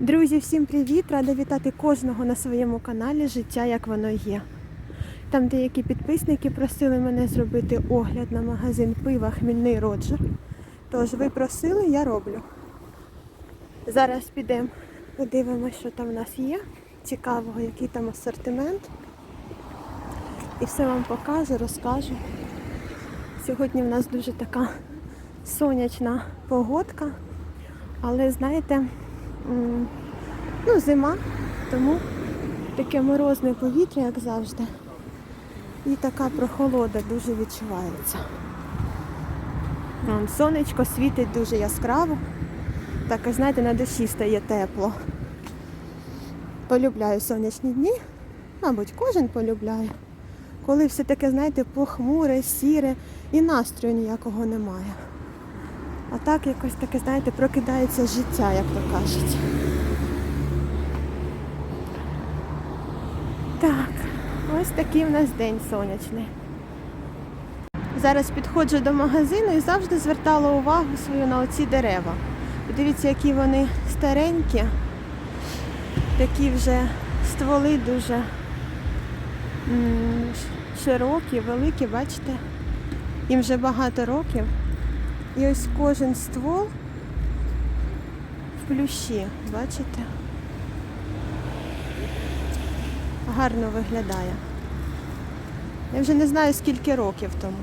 Друзі, всім привіт! Рада вітати кожного на своєму каналі Життя як воно є. Там деякі підписники просили мене зробити огляд на магазин пива Хмільний Роджер. Тож ви просили, я роблю. Зараз підемо, подивимося, що там в нас є. Цікавого, який там асортимент. І все вам покажу, розкажу. Сьогодні в нас дуже така сонячна погодка, але знаєте, ну, зима, тому таке морозне повітря, як завжди. І така прохолода дуже відчувається. Сонечко світить дуже яскраво. Так, аж, знаєте, на душі стає тепло. Полюбляю сонячні дні, мабуть, кожен полюбляє. Коли все таке, знаєте, похмуре, сіре і настрою ніякого немає. А так якось таке, знаєте, прокидається життя, як то кажуть. Так, ось такий в нас день сонячний. Зараз підходжу до магазину і завжди звертала увагу свою на оці дерева. Подивіться, які вони старенькі, такі вже стволи дуже широкі, великі, бачите? Їм вже багато років. І ось кожен ствол в плющі, бачите? Гарно виглядає. Я вже не знаю, скільки років тому.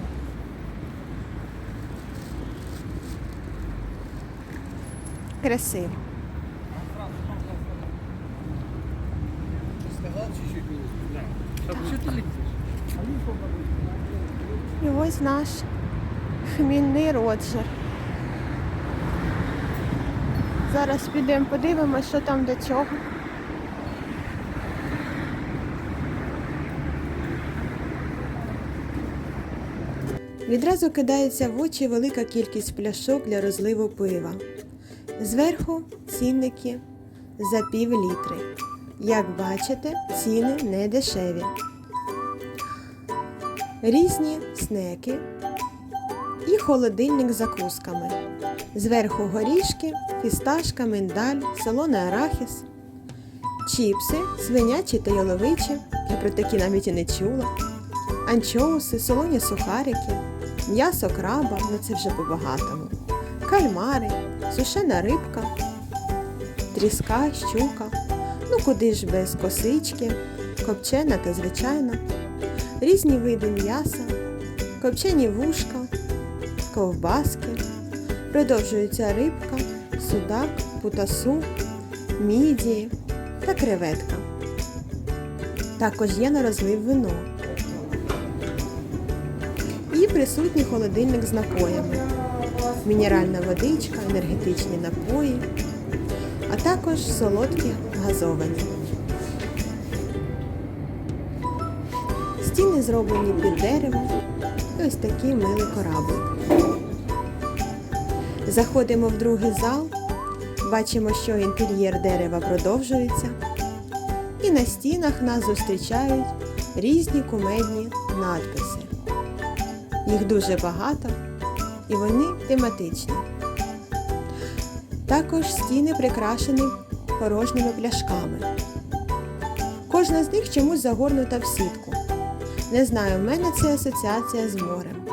Красиво. І ось наш хмільний роджер. Зараз підемо подивимося, що там до чого. Відразу кидається в очі велика кількість пляшок для розливу пива. Зверху цінники за пів літри. Як бачите, ціни не дешеві. Різні снеки і холодильник з закусками. Зверху горішки, фісташка, миндаль, солоний арахіс, чіпси, свинячі та яловичі, я про такі навіть і не чула, анчоуси, солоні сухарики, м'ясо краба, ну це вже по-багатому, кальмари, сушена рибка, тріска, щука, ну куди ж без косички, копчена та звичайна. Різні види м'яса, копчені вушка, ковбаски, продовжується рибка, судак, путасу, мідії та креветка. Також є на розлив вино. І присутній холодильник з напоями, мінеральна водичка, енергетичні напої, а також солодкі газовані. Стіни зроблені під дерево. І ось такий милий кораблик. Заходимо в другий зал, бачимо, що інтер'єр дерева продовжується. І на стінах нас зустрічають різні кумедні надписи. Їх дуже багато і вони тематичні. Також стіни прикрашені порожніми пляшками. Кожна з них чомусь загорнута в сітку. Не знаю, в мене це асоціація з морем.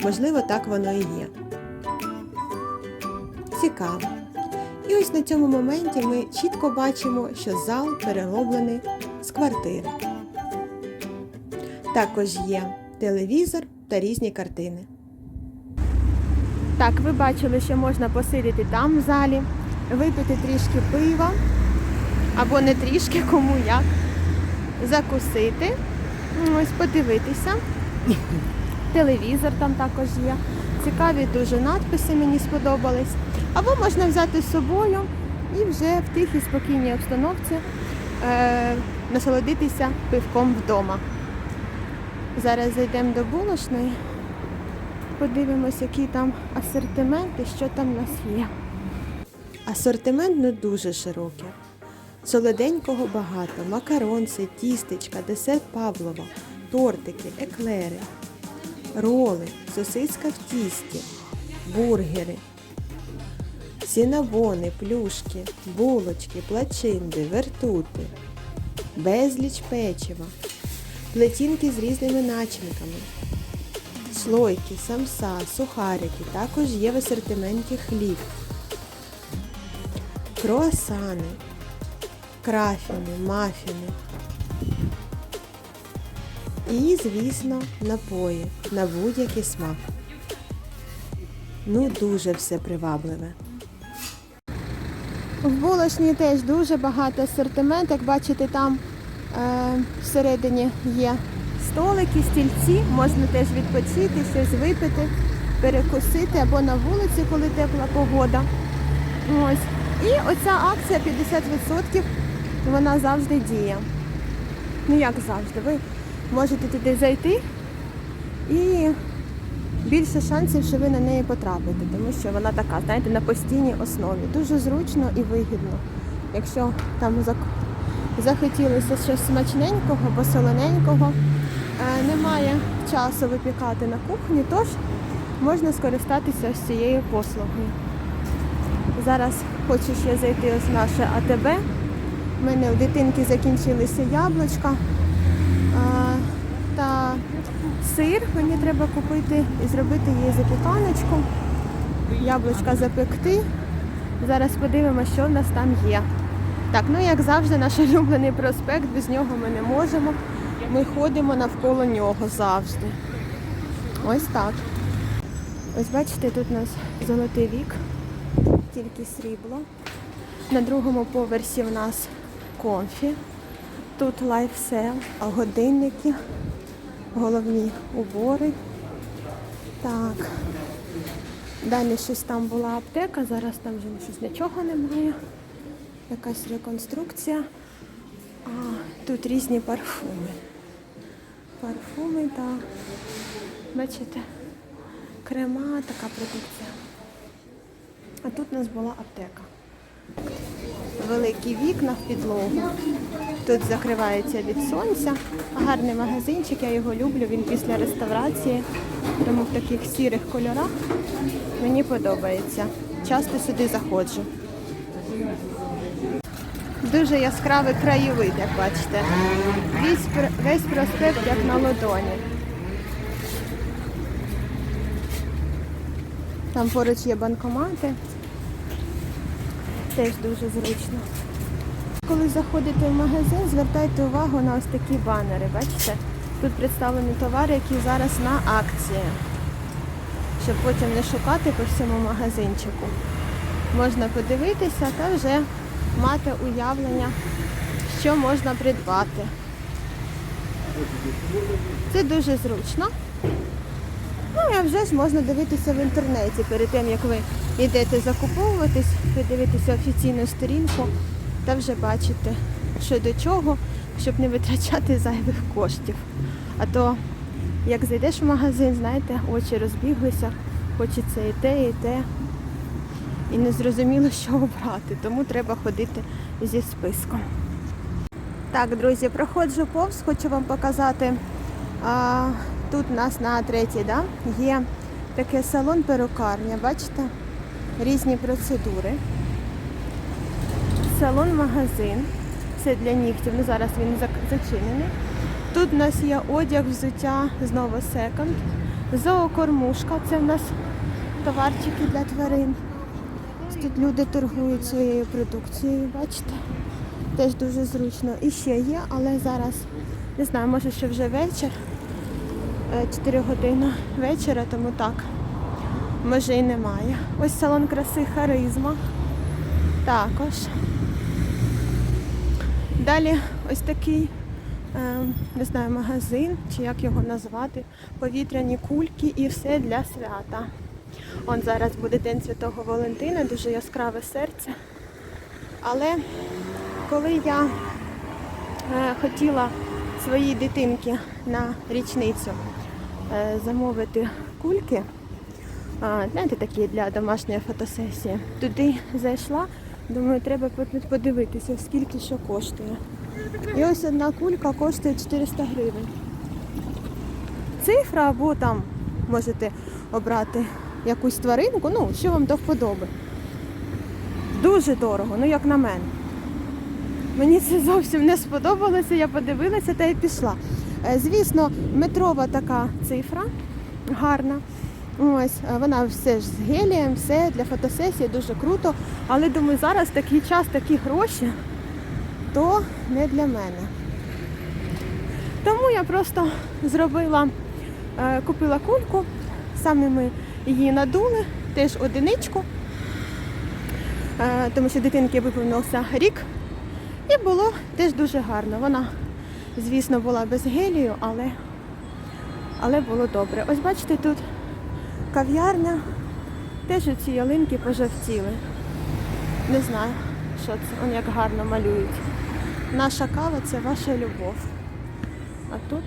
Можливо, так воно і є. Цікаво. І ось на цьому моменті ми чітко бачимо, що зал перероблений з квартири. Також є телевізор та різні картини. Так, ви бачили, що можна посидіти там в залі, випити трішки пива, або не трішки, кому як, закусити. Ось подивитися. Телевізор там також є. Цікаві дуже надписи мені сподобались. Або можна взяти з собою і вже в тихій спокійній обстановці е, насолодитися пивком вдома. Зараз зайдемо до булочної, подивимось, який там асортимент і що там у нас є. Асортимент не дуже широкий. Солоденького багато, макаронси, тістечка, десерт Павлова, тортики, еклери, роли, сосиска в тісті, бургери, сінабони, плюшки, булочки, плачинди, вертути, безліч печива, плетінки з різними начинками, слойки, самса, сухарики, також є в асортименті хліб, круасани, крафіни, мафіни. І, звісно, напої на будь-який смак. Ну, дуже все привабливе. В булочні теж дуже багато асортимент. Як бачите, там е, всередині є столики, стільці, можна теж відпочити, щось випити, перекусити або на вулиці, коли тепла погода. Ось. І оця акція 50% вона завжди діє. Ну як завжди, ви можете туди зайти і більше шансів, що ви на неї потрапите, тому що вона така, знаєте, на постійній основі. Дуже зручно і вигідно. Якщо там захотілося щось смачненького або солоненького, е, немає часу випікати на кухні, тож можна скористатися ось цією послугою. Зараз хочу ще зайти ось наше АТБ. У мене у дитинки закінчилися яблучка та сир. Мені треба купити і зробити їй запіканочку. Яблучка запекти. Зараз подивимося, що в нас там є. Так, ну як завжди, наш улюблений проспект, без нього ми не можемо. Ми ходимо навколо нього завжди. Ось так. Ось бачите, тут у нас золотий вік, тільки срібло. На другому поверсі в нас конфі. Тут лайфсел, годинники, головні убори. Так. Далі щось там була аптека, зараз там вже щось нічого немає. Якась реконструкція. А, тут різні парфуми. Парфуми та бачите, крема, така продукція. А тут у нас була аптека. Великі вікна в підлогу. Тут закривається від сонця. Гарний магазинчик, я його люблю. Він після реставрації. Тому в таких сірих кольорах мені подобається. Часто сюди заходжу. Дуже яскравий краєвид, як бачите. Весь, весь проспект як на ладоні. Там поруч є банкомати. Теж дуже зручно. Коли заходите в магазин, звертайте увагу на ось такі банери. Бачите? Тут представлені товари, які зараз на акції. Щоб потім не шукати по всьому магазинчику. Можна подивитися та вже мати уявлення, що можна придбати. Це дуже зручно. Ну і вже ж можна дивитися в інтернеті перед тим, як ви йдете закуповуватись, подивитися офіційну сторінку та вже бачите, що до чого, щоб не витрачати зайвих коштів. А то, як зайдеш в магазин, знаєте, очі розбіглися, хочеться і те, і те. І не зрозуміло, що обрати, тому треба ходити зі списком. Так, друзі, проходжу повз, хочу вам показати. А, тут у нас на третій да, є такий салон перукарня, бачите? Різні процедури. Салон-магазин. Це для нігтів. Ну, зараз він зачинений. Тут у нас є одяг, взуття, знову секонд. Зоокормушка, це в нас товарчики для тварин. Тут люди торгують своєю продукцією, бачите? Теж дуже зручно. І ще є, але зараз не знаю, може ще вже вечір. 4 години вечора, тому так. Може і немає. Ось салон краси Харизма. Також. Далі ось такий, е, не знаю, магазин, чи як його назвати, повітряні кульки і все для свята. Он зараз буде День Святого Валентина, дуже яскраве серце. Але коли я е, хотіла своїй дитинки на річницю е, замовити кульки, знаєте, такі для домашньої фотосесії, туди зайшла, думаю, треба под- подивитися, скільки що коштує. І ось одна кулька коштує 400 гривень. Цифра або там можете обрати якусь тваринку, ну, що вам до вподоби. Дуже дорого, ну як на мене. Мені це зовсім не сподобалося, я подивилася та й пішла. Е, Звісно, метрова така цифра гарна. Ось, вона все ж з гелієм, все для фотосесії дуже круто. Але думаю, зараз такий час, такі гроші, то не для мене. Тому я просто зробила, е, купила кульку, саме ми її надули, теж одиничку, е, тому що дитинки виповнився рік. І було теж дуже гарно. Вона, звісно, була без гелію, але, але було добре. Ось бачите, тут кав'ярня, теж ці ялинки пожовтіли. Не знаю, що це, он як гарно малюють. Наша кава це ваша любов. А тут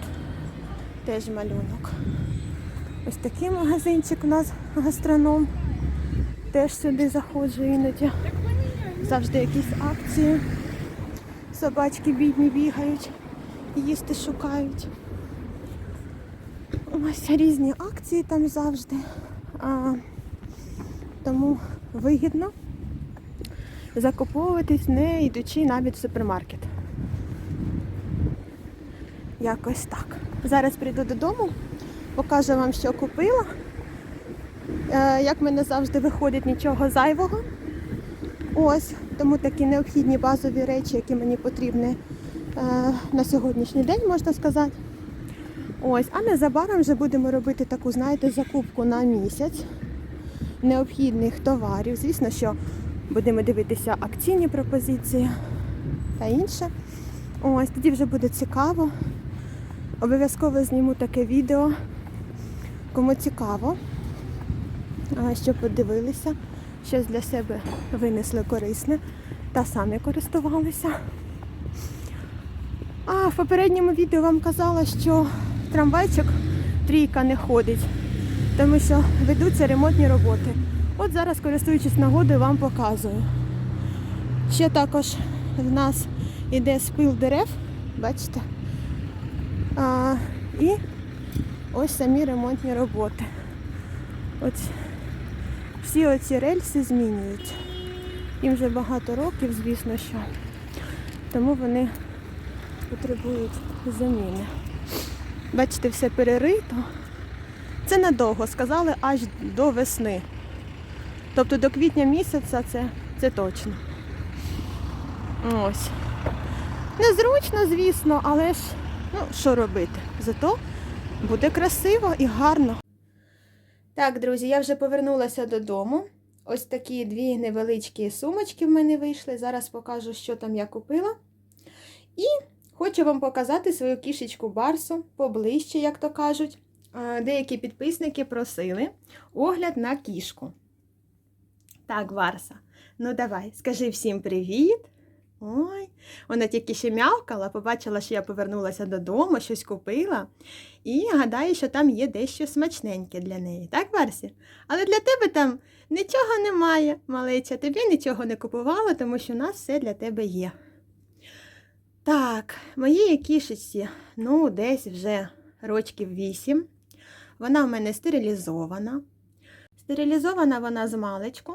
теж малюнок. Ось такий магазинчик у нас гастроном. Теж сюди заходжу іноді. Завжди якісь акції. Собачки бідні бігають, їсти шукають. Ось різні акції там завжди. А, тому вигідно закуповуватись, не йдучи навіть в супермаркет. Якось так. Зараз прийду додому, покажу вам, що купила. Е, Як мене завжди виходить нічого зайвого. Ось, тому такі необхідні базові речі, які мені потрібні е, на сьогоднішній день, можна сказати. Ось, а незабаром вже будемо робити таку, знаєте, закупку на місяць необхідних товарів. Звісно, що будемо дивитися акційні пропозиції та інше. Ось, тоді вже буде цікаво. Обов'язково зніму таке відео. Кому цікаво, щоб подивилися, щось для себе винесли корисне та самі користувалися. А в попередньому відео вам казала, що трамвайчик трійка не ходить, тому що ведуться ремонтні роботи. От зараз, користуючись нагодою, вам показую. Ще також в нас іде спил дерев, бачите? А, і ось самі ремонтні роботи. От всі оці рельси змінюють. Їм вже багато років, звісно, що. Тому вони потребують заміни. Бачите, все перерито. Це надовго, сказали аж до весни. Тобто до квітня місяця це, це точно. Ось. Незручно, звісно, але ж ну, що робити? Зато буде красиво і гарно. Так, друзі, я вже повернулася додому. Ось такі дві невеличкі сумочки в мене вийшли. Зараз покажу, що там я купила. І хочу вам показати свою кішечку Барсу поближче, як то кажуть. Деякі підписники просили огляд на кішку. Так, Барса, ну давай, скажи всім привіт. Ой, вона тільки ще м'явкала, побачила, що я повернулася додому, щось купила. І гадаю, що там є дещо смачненьке для неї, так, Барсі? Але для тебе там нічого немає, малеча. Тобі нічого не купувала, тому що у нас все для тебе є. Так, моїй кішечці, ну, десь вже рочків вісім. Вона в мене стерилізована. Стерилізована вона з маличку.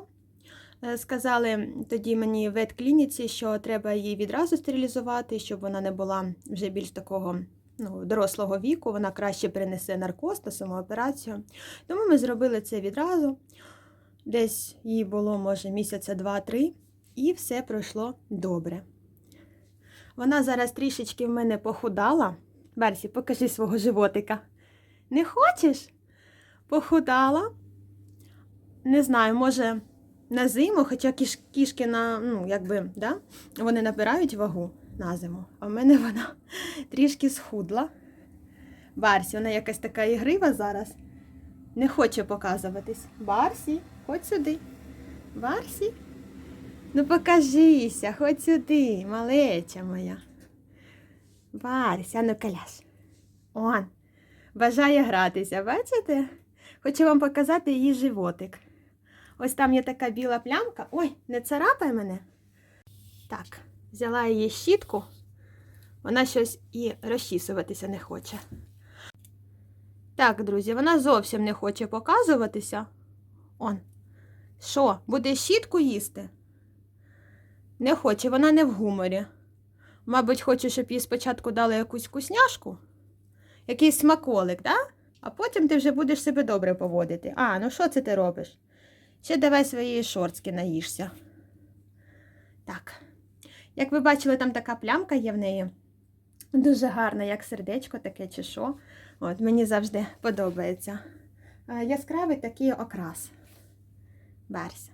Е, Сказали тоді мені в ветклініці, що треба її відразу стерилізувати, щоб вона не була вже більш такого ну, дорослого віку, вона краще перенесе наркоз та самооперацію. Тому ми зробили це відразу. Десь їй було, може, місяця два-три, і все пройшло добре. Вона зараз трішечки в мене похудала. Берсі, покажи свого животика. Не хочеш? Похудала. Не знаю, може на зиму, хоча кіш, кішки на, ну, якби, да, вони набирають вагу на зиму, а в мене вона трішки схудла. Барсі, вона якась така ігрива зараз. Не хоче показуватись. Барсі, ходь сюди. Барсі. Ну покажися, ходь сюди, малеча моя. Барсі, ну каляш. Он. Бажає гратися, бачите? Хочу вам показати її животик. Ось там є така біла плямка. Ой, не царапай мене. Так, взяла її щітку. Вона щось і розчісуватися не хоче. Так, друзі, вона зовсім не хоче показуватися. Он. Що, буде щітку їсти? Не хоче, вона не в гуморі. Мабуть, хоче, щоб їй спочатку дали якусь вкусняшку, якийсь смаколик, да? а потім ти вже будеш себе добре поводити. А, ну що це ти робиш? Ще давай своєї шорстки наїшся. Так. Як ви бачили, там така плямка є в неї. Дуже гарна, як сердечко таке чи що. От, мені завжди подобається. Е, Яскравий такий окрас. Барся.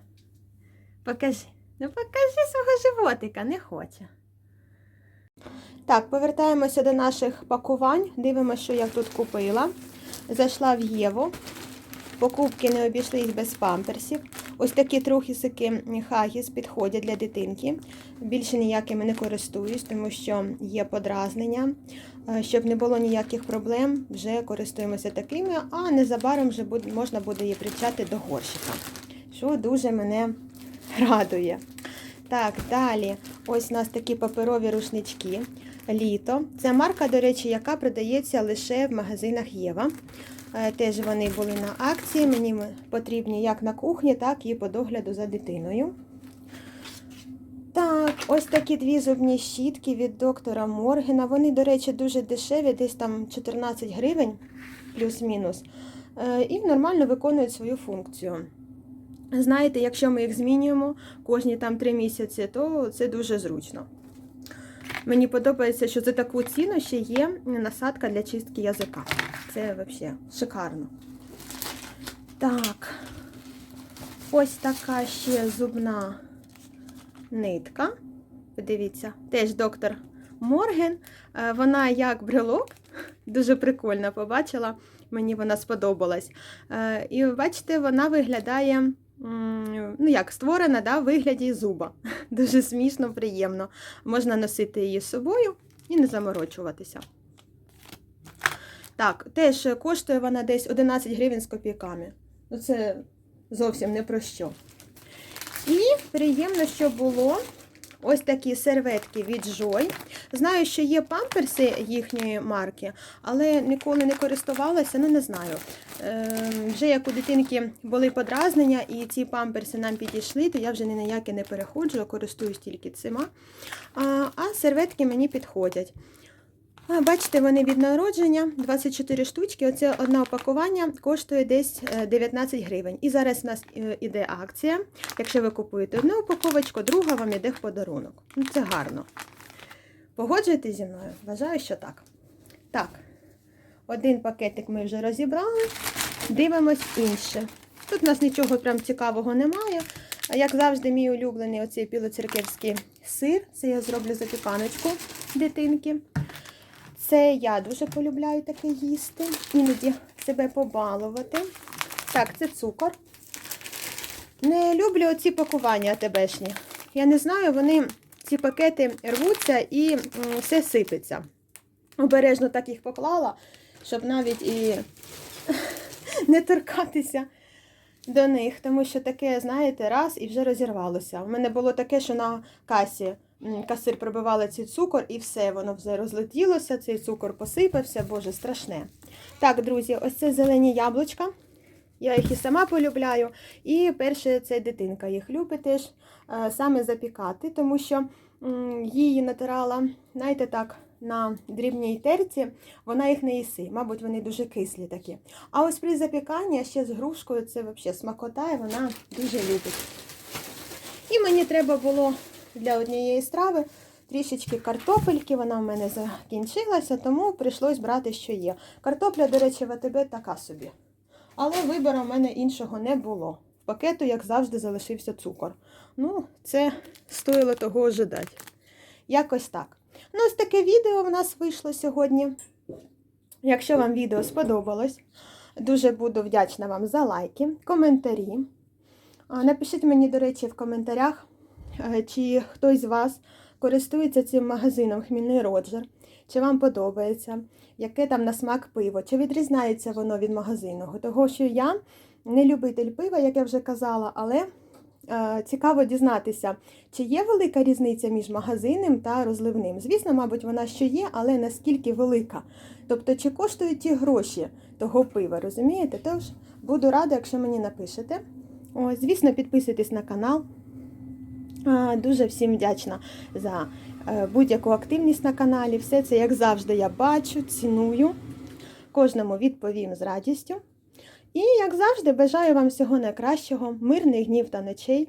Покажи. Ну покажи свого животика, не хоче. Так, повертаємося до наших пакувань. Дивимося, що я тут купила. Зайшла в Єву. Покупки не обійшлись без памперсів. Ось такі трухісики Хагіс підходять для дитинки. Більше ніякими не користуюсь, тому що є подразнення. Е, Щоб не було ніяких проблем, вже користуємося такими, а незабаром вже можна буде її причати до горщика, що дуже мене радує. Так, далі. Ось у нас такі паперові рушнички. Літо. Це марка, до речі, яка продається лише в магазинах Єва. Е, Теж вони були на акції. Мені потрібні як на кухні, так і по догляду за дитиною. Так, ось такі дві зубні щітки від доктора Моргена. Вони, до речі, дуже дешеві, десь там 14 гривень, плюс-мінус. Е, І нормально виконують свою функцію. Знаєте, якщо ми їх змінюємо кожні там 3 місяці, то це дуже зручно. Мені подобається, що за таку ціну ще є насадка для чистки язика. Це взагалі шикарно. Так, ось така ще зубна нитка. Подивіться, теж доктор Морген. Е, Вона як брелок, дуже прикольно побачила. Мені вона сподобалась. Е, І бачите, вона виглядає, ну як створена да, в вигляді зуба. Дуже смішно, приємно. Можна носити її з собою і не заморочуватися. Так, теж коштує вона десь 11 гривень з копійками. Ну, це зовсім не про що. І приємно, що було ось такі серветки від Joy. Знаю, що є памперси їхньої марки, але ніколи не користувалася, ну не знаю. Е, вже як у дитинки були подразнення, і ці памперси нам підійшли, то я вже ні на які не переходжу, користуюсь тільки цима. А серветки мені підходять. Бачите, вони від народження 24 штучки. Оце одне опакування коштує десь е, 19 гривень. І зараз у нас е, іде акція. Якщо ви купуєте одну упаковочку, друга вам іде в подарунок. Ну, це гарно. Погоджуєтесь зі мною? Вважаю, що так. Так, один пакетик ми вже розібрали. Дивимось інше. Тут у нас нічого прям цікавого немає. Як завжди, мій улюблений оцей білоцерківський сир. Це я зроблю запіканочку дитинки. Це я дуже полюбляю таке їсти. Іноді себе побалувати. Так, це цукор. Не люблю оці пакування АТБшні. Я не знаю, вони ці пакети рвуться і все сипеться. Обережно так їх поклала, щоб навіть і не торкатися до них, тому що таке, знаєте, раз і вже розірвалося. У мене було таке, що на касі касир пробивала цей цукор і все, воно вже розлетілося, цей цукор посипався, боже, страшне. Так, друзі, ось це зелені яблучка. Я їх і сама полюбляю. І перше, це дитинка їх любить теж е, саме запікати, тому що її натирала, знаєте, так, на дрібній терці, вона їх не їси. Мабуть, вони дуже кислі такі. А ось при запіканні ще з грушкою це взагалі смакота, і вона дуже любить. І мені треба було для однієї страви трішечки картопельки, вона в мене закінчилася, тому прийшлось брати, що є. Картопля, до речі, в АТБ така собі. Але вибору в мене іншого не було. В пакету, як завжди, залишився цукор. Ну, це стоїло того ожидати. Якось так. Ну, ось таке відео в нас вийшло сьогодні. Якщо вам відео сподобалось, дуже буду вдячна вам за лайки, коментарі. Напишіть мені, до речі, в коментарях, чи хтось з вас користується цим магазином Хмільний Роджер, чи вам подобається, яке там на смак пиво, чи відрізняється воно від магазинного. Того, що я не любитель пива, як я вже казала, але цікаво дізнатися, чи є велика різниця між магазинним та розливним. Звісно, мабуть, вона ще є, але наскільки велика. Тобто, чи коштують ті гроші того пива, розумієте? Тож буду рада, якщо мені напишете. О, звісно, підписуйтесь на канал. Дуже всім вдячна за е, будь-яку активність на каналі. Все це, як завжди, я бачу, ціную. Кожному відповім з радістю. І, як завжди, бажаю вам всього найкращого, мирних днів та ночей.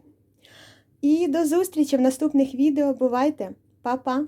І до зустрічі в наступних відео. Бувайте! Па-па!